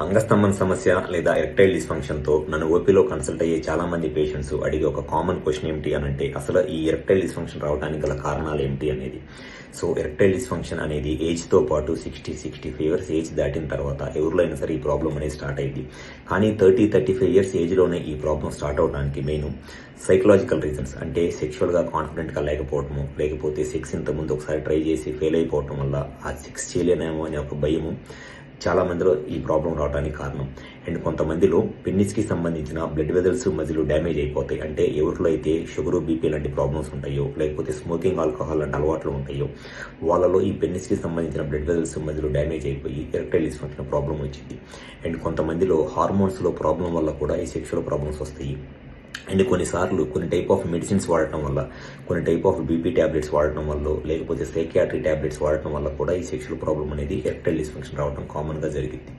అంగస్తంభన సమస్య లేదా ఎరెక్టైల్ డిస్ఫంక్షన్తో నన్ను ఓపీలో కన్సల్ట్ అయ్యే చాలా మంది పేషెంట్స్ అడిగే ఒక కామన్ క్వశ్చన్ ఏమిటి అని అంటే అసలు ఈ ఎరెక్టైల్ డిస్ఫంక్షన్ రావడానికి గల కారణాలు ఏమిటి అనేది. సో ఎరెక్టైల్ డిస్ఫంక్షన్ అనేది ఏజ్తో పాటు sixty sixty five years age దాటిన తర్వాత ఎవరిలో అయినా సరే ఈ ప్రాబ్లం అనేది స్టార్ట్ అయింది కానీ థర్టీ థర్టీ ఫైవ్ ఇయర్స్ ఏజ్లోనే ఈ ప్రాబ్లం స్టార్ట్ అవడానికి మెయిన్ సైకలాజికల్ రీజన్స్ అంటే సెక్షువల్గా కాన్ఫిడెంట్గా లేకపోవటము లేకపోతే సెక్స్ ఇంతకుముందు ముందు ఒకసారి ట్రై చేసి ఫెయిల్ అయిపోవటం వల్ల ఆ సెక్స్ చేయలేనేమో అనే ఒక భయము చాలా మందిలో ఈ ప్రాబ్లం రావడానికి కారణం. అండ్ కొంతమందిలో పెన్నిస్కి సంబంధించిన బ్లడ్ వెజల్స్ మధ్యలో డ్యామేజ్ అయిపోతాయి. అంటే ఎవరిలో అయితే షుగర్ బీపీ లాంటి ప్రాబ్లమ్స్ ఉంటాయో లేకపోతే స్మోకింగ్ ఆల్కహాల్ లాంటి అలవాట్లు ఉంటాయో వాళ్ళలో ఈ పెన్నిస్కి సంబంధించిన బ్లడ్ వెజల్స్ మధ్యలో డ్యామేజ్ అయిపోయి ఎరెక్టైల్ డిస్ఫంక్షన్ ప్రాబ్లం వచ్చింది. అండ్ కొంతమందిలో హార్మోన్స్లో ప్రాబ్లం వల్ల కూడా ఈ సెక్షువల్ ప్రాబ్లమ్స్ వస్తాయి. అండ్ కొన్నిసార్లు కొన్ని టైప్ ఆఫ్ మెడిసిన్స్ వాడటం వల్ల కొన్ని టైప్ ఆఫ్ బీపీ ట్యాబ్లెట్స్ వాడటం వల్ల లేకపోతే సైకియాట్రీ టాబ్లెట్స్ వాడటం వల్ల కూడా ఈ సెక్షువల్ ప్రాబ్లం అనేది ఎరెక్టైల్ డిస్ఫంక్షన్ రావడం కామన్గా జరిగింది